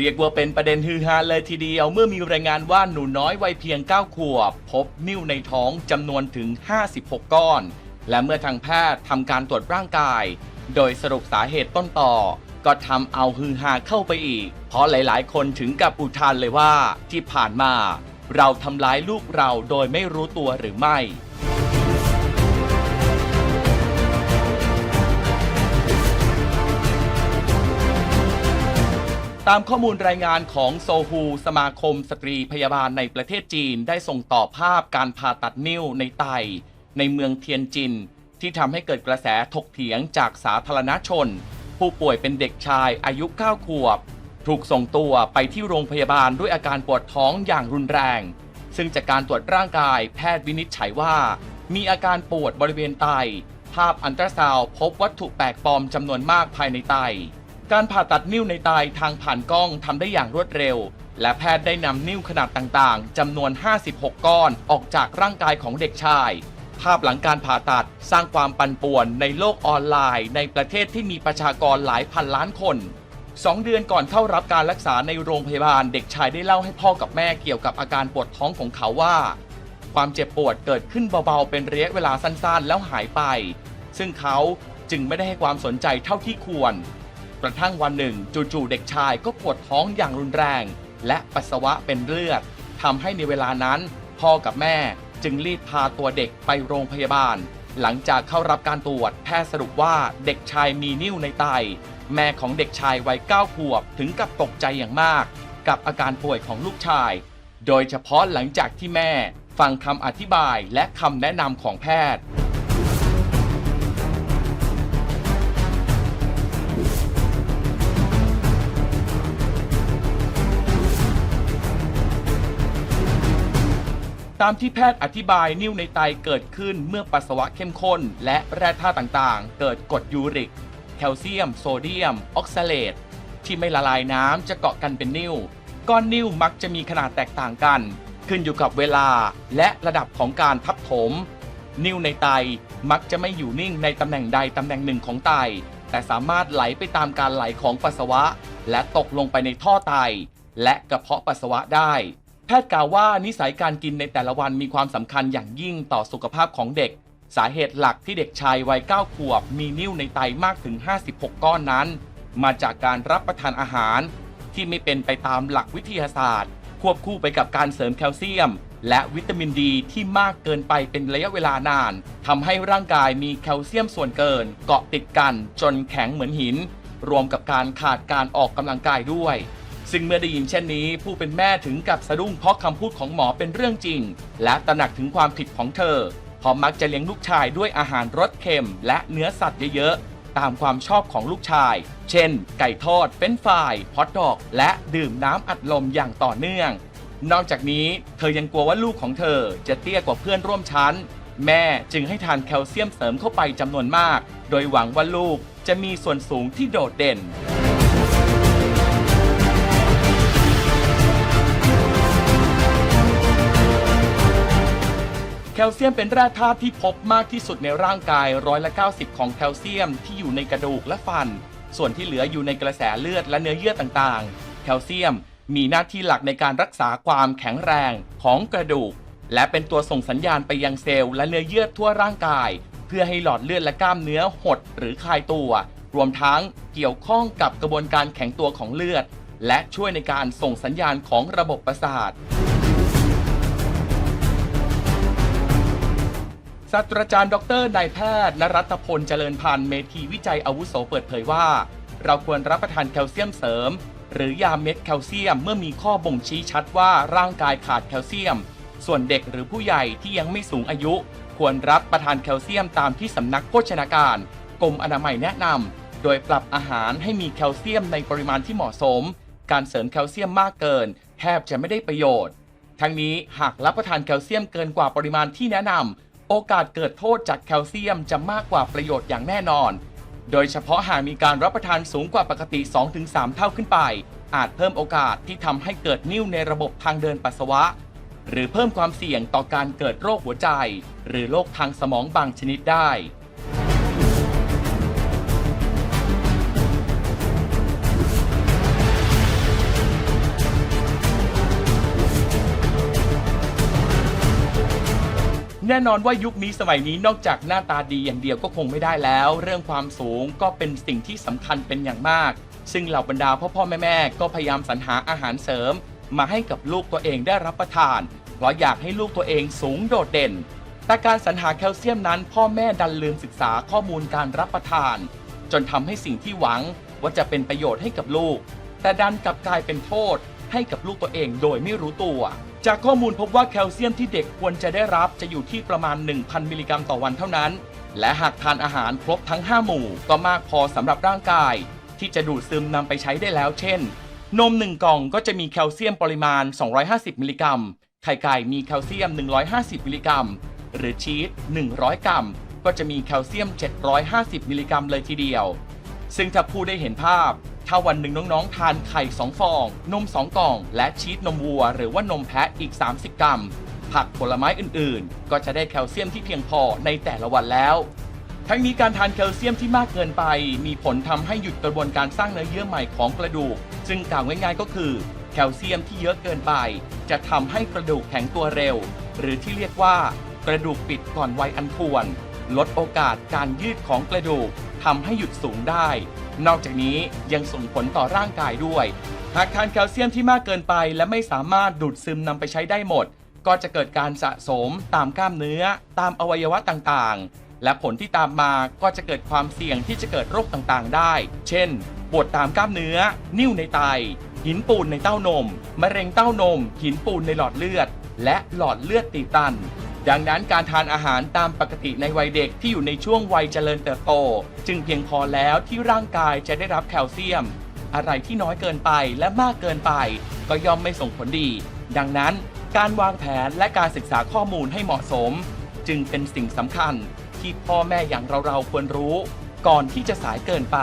เรียกว่าเป็นประเด็นฮือฮาเลยทีเดียวเมื่อมีรายงานว่าหนูน้อยวัยเพียง 9 ขวบ พบนิ่วในท้องจำนวนถึง 56 ก้อน และเมื่อทางแพทย์ทำการตรวจร่างกาย โดยสรุปสาเหตุต้นต่อ ก็ทำเอาฮือฮาเข้าไปอีก เพราะหลายๆ คนถึงกับอุทานเลยว่าที่ผ่านมา เราทำร้ายลูกเราโดยไม่รู้ตัวหรือไม่ ตามข้อมูลรายงานของโซฮูสมาคมสตรีพยาบาลในประเทศจีนได้ส่งต่อภาพการผ่าตัดนิ้วในไต ในเมืองเทียนจิน ที่ทำให้เกิดกระแสถกเถียงจากสาธารณชน ผู้ป่วยเป็นเด็กชายอายุ 9 ขวบ ถูกส่งตัวไปที่โรงพยาบาลด้วยอาการปวดท้องอย่างรุนแรง ซึ่งจากการตรวจร่างกายแพทย์วินิจฉัยว่า มีอาการปวดบริเวณไต ภาพอันตราซาวพบวัตถุแปลกปลอมจำนวนมากภายในไต การผ่าตัดนิ้วในไตทางผ่านกล้องทำได้อย่างรวดเร็ว และแพทย์ได้นำนิ้วขนาดต่างๆจำนวน 56 ก้อนออกจากร่างกายของเด็กชาย ภาพหลังการผ่าตัดสร้างความปั่นป่วนในโลกออนไลน์ ในประเทศที่มีประชากรหลายพันล้านคนสองเดือนก่อนเข้ารับการรักษาในโรงพยาบาลเด็กชายได้เล่าให้พ่อกับแม่เกี่ยวกับอาการปวดท้องของเขาว่า ความเจ็บปวดเกิดขึ้นเบาๆ เป็นระยะเวลาสั้นๆ แล้วหายไป ซึ่งเขาจึงไม่ได้ให้ความสนใจเท่าที่ควร กระทั่งวันหนึ่ง จู่ๆเด็กชายก็ปวดท้องอย่างรุนแรง และปัสสาวะเป็นเลือดทำให้ในเวลานั้น พ่อกับแม่จึงรีบพาตัวเด็กไปโรงพยาบาล หลังจากเข้ารับการตรวจแพทย์สรุปว่าเด็กชายมีนิ่วในไต แม่ของเด็กชายวัย9ขวบถึงกับตกใจอย่างมาก กับอาการป่วยของลูกชาย โดยเฉพาะหลังจากที่แม่ฟังคำอธิบายและคำแนะนำของแพทย์ ตามที่แพทย์อธิบายนิ่วในไตเกิดขึ้นเมื่อปัสสาวะเข้มข้น และแร่ธาตุต่างๆ เกิดกรดยูริก แคลเซียม โซเดียม ออกซาเลตที่ไม่ละลายน้ำจะเกาะกันเป็นนิ่วก้อนนิ่วมักจะมีขนาดแตกต่างกัน ขึ้นอยู่กับเวลาและระดับของการทับถม นิ่วในไตมักจะไม่อยู่นิ่งในตำแหน่งใดตำแหน่งหนึ่งของไต แต่สามารถไหลไปตามการไหลของปัสสาวะ และตกลงไปในท่อไต และกระเพาะปัสสาวะได้ แพทย์กล่าวว่านิสัยการกินในแต่ละวันมีความสำคัญอย่างยิ่งต่อสุขภาพของเด็ก สาเหตุหลักที่เด็กชายวัย 9 ขวบ มีนิ่วในไตมากถึง 56 ก้อนนั้น มาจากการรับประทานอาหาร ที่ไม่เป็นไปตามหลักวิทยาศาสตร์ ควบคู่ไปกับการเสริมแคลเซียม และวิตามินดีที่มากเกินไปเป็นระยะเวลานานทำให้ร่างกายมีแคลเซียมส่วนเกิน เกาะติดกันจนแข็งเหมือนหิน รวมกับการขาดการออกกำลังกายด้วย ซึ่งเมื่อได้ยินเช่นนี้ ผู้เป็นแม่ถึงกับสะดุ้งเพราะคำพูดของหมอเป็นเรื่องจริง และตระหนักถึงความผิดของเธอพราะมักจะเลี้ยงลูกชายด้วยอาหารรสเค็ม และเนื้อสัตว์เยอะๆ ตามความชอบของลูกชาย เช่น ไก่ทอด เป็นฟรายฮอทดอก และดื่มน้ำอัดลมอย่างต่อเนื่อง นอกจากนี้เธอยังกลัวว่าลูกของเธอจะเตี้ยกว่าเพื่อนร่วมชั้น แม่จึงให้ทานแคลเซียมเสริมเข้าไปจำนวนมาก โดยหวังว่าลูกจะมีส่วนสูงที่โดดเด่น คลเซียมเป็นแร่ธาตุที่พบมากที่สุดในร่างกายร้อยละ90 ของแคลเซียมที่อยู่ในกระดูกและฟัน ส่วนที่เหลืออยู่ในกระแสเลือดและเนื้อเยื่อต่างๆ แคลเซียมมีหน้าที่หลักในการรักษาความแข็งแรงของกระดูก และเป็นตัวส่งสัญญาณไปยังเซลล์และเนื้อเยื่อทั่วร่างกาย เพื่อให้หลอดเลือดและกล้ามเนื้อหดหรือคลายตัว รวมทั้งเกี่ยวข้องกับกระบวนการแข็งตัวของเลือด และช่วยในการส่งสัญญาณของระบบประสาท ศาสตราจารย์ดอกเตอรนายแพทย์นรัตพลเจริญพันธ์เมธีวิจัยอาวุโสเปิดเผยว่า เราควรรับประทานแคลเซียมเสริม หรือยาเม็ดแคลเซียมเมื่อมีข้อบ่งชี้ชัดว่าร่างกายขาดแคลเซียม ส่วนเด็กหรือผู้ใหญ่ที่ยังไม่สูงอายุ ควรรับประทานแคลเซียมตามที่สำนักโภชนาการกรมอนามัยแนะนำโดยปรับอาหารให้มีแคลเซียมในปริมาณที่เหมาะสม การเสริมแคลเซียมมากเกิน แทบจะไม่ได้ประโยชน์ ทั้งนี้หากรับประทานแคลเซียมเกินกว่าปริมาณที่แนะนำ โอกาสเกิดโทษจากแคลเซียมจะมากกว่าประโยชน์อย่างแน่นอน โดยเฉพาะหากมีการรับประทานสูงกว่าปกติ 2-3 เท่าขึ้นไป อาจเพิ่มโอกาสที่ทำให้เกิดนิ่วในระบบทางเดินปัสสาวะ หรือเพิ่มความเสี่ยงต่อการเกิดโรคหัวใจ หรือโรคทางสมองบางชนิดได้ แน่นอนว่ายุคนี้สมัยนี้นอกจากหน้าตาดีอย่างเดียวก็คงไม่ได้แล้ว เรื่องความสูงก็เป็นสิ่งที่สำคัญเป็นอย่างมาก ซึ่งเหล่าบรรดาพ่อพ่อแม่แม่ก็พยายามสรรหาอาหารเสริม มาให้กับลูกตัวเองได้รับประทาน เพราะอยากให้ลูกตัวเองสูงโดดเด่น แต่การสรรหาแคลเซียมนั้น พ่อแม่ดันลืมศึกษาข้อมูลการรับประทาน จนทำให้สิ่งที่หวังว่าจะเป็นประโยชน์ให้กับลูก แต่ดันกลับกลายเป็นโทษ ให้กับลูกตัวเองโดยไม่รู้ตัว จากข้อมูลพบว่าแคลเซียมที่เด็กควรจะได้รับจะอยู่ที่ประมาณ 1,000 มิลลิกรัมต่อวันเท่านั้น และหากทานอาหารครบทั้ง 5 หมู่ก็มากพอสำหรับร่างกาย ที่จะดูดซึมนำไปใช้ได้แล้ว เช่น นม 1 กล่องก็จะมีแคลเซียมปริมาณ 250 มิลลิกรัม ไข่ไก่มีแคลเซียม 150 มิลลิกรัม หรือชีส 100 กรัม ก็จะมีแคลเซียม 750 มิลลิกรัมเลยทีเดียว ซึ่งถ้าผู้ได้เห็นภาพ ถ้าวันหนึ่งน้องๆ ทานไข่ 2 ฟอง นม 2 กล่อง และชีสนมวัว หรือว่านมแพะอีก 30 กรัม ผักผลไม้อื่นๆ ก็จะได้แคลเซียมที่เพียงพอในแต่ละวันแล้ว ทั้งนี้การทานแคลเซียมที่มากเกินไป มีผลทำให้หยุดกระบวนการสร้างเนื้อเยื่อใหม่ของกระดูก ซึ่งกล่าวง่ายๆก็คือ แคลเซียมที่เยอะเกินไป จะทำให้กระดูกแข็งตัวเร็ว หรือที่เรียกว่ากระดูกปิดก่อนวัยอันควร ลดโอกาสการยืดของกระดูกทำให้หยุดสูงได้ นอกจากนี้ยังส่งผลต่อร่างกายด้วย หากทานแคลเซียมที่มากเกินไปและไม่สามารถดูดซึมนำไปใช้ได้หมด ก็จะเกิดการสะสมตามกล้ามเนื้อ ตามอวัยวะต่างๆ และผลที่ตามมาก็จะเกิดความเสี่ยงที่จะเกิดโรคต่างๆ ได้ เช่น ปวดตามกล้ามเนื้อ นิ่วในไต หินปูนในเต้านม มะเร็งเต้านม หินปูนในหลอดเลือด และหลอดเลือดตีตัน ดังนั้นการทานอาหารตามปกติในวัยเด็กที่อยู่ในช่วงวัยเจริญเติบโต จึงเพียงพอแล้วที่ร่างกายจะได้รับแคลเซียม อะไรที่น้อยเกินไปและมากเกินไป ก็ย่อมไม่ส่งผลดี ดังนั้นการวางแผนและการศึกษาข้อมูลให้เหมาะสม จึงเป็นสิ่งสำคัญที่พ่อแม่อย่างเราๆควรรู้ ก่อนที่จะสายเกินไป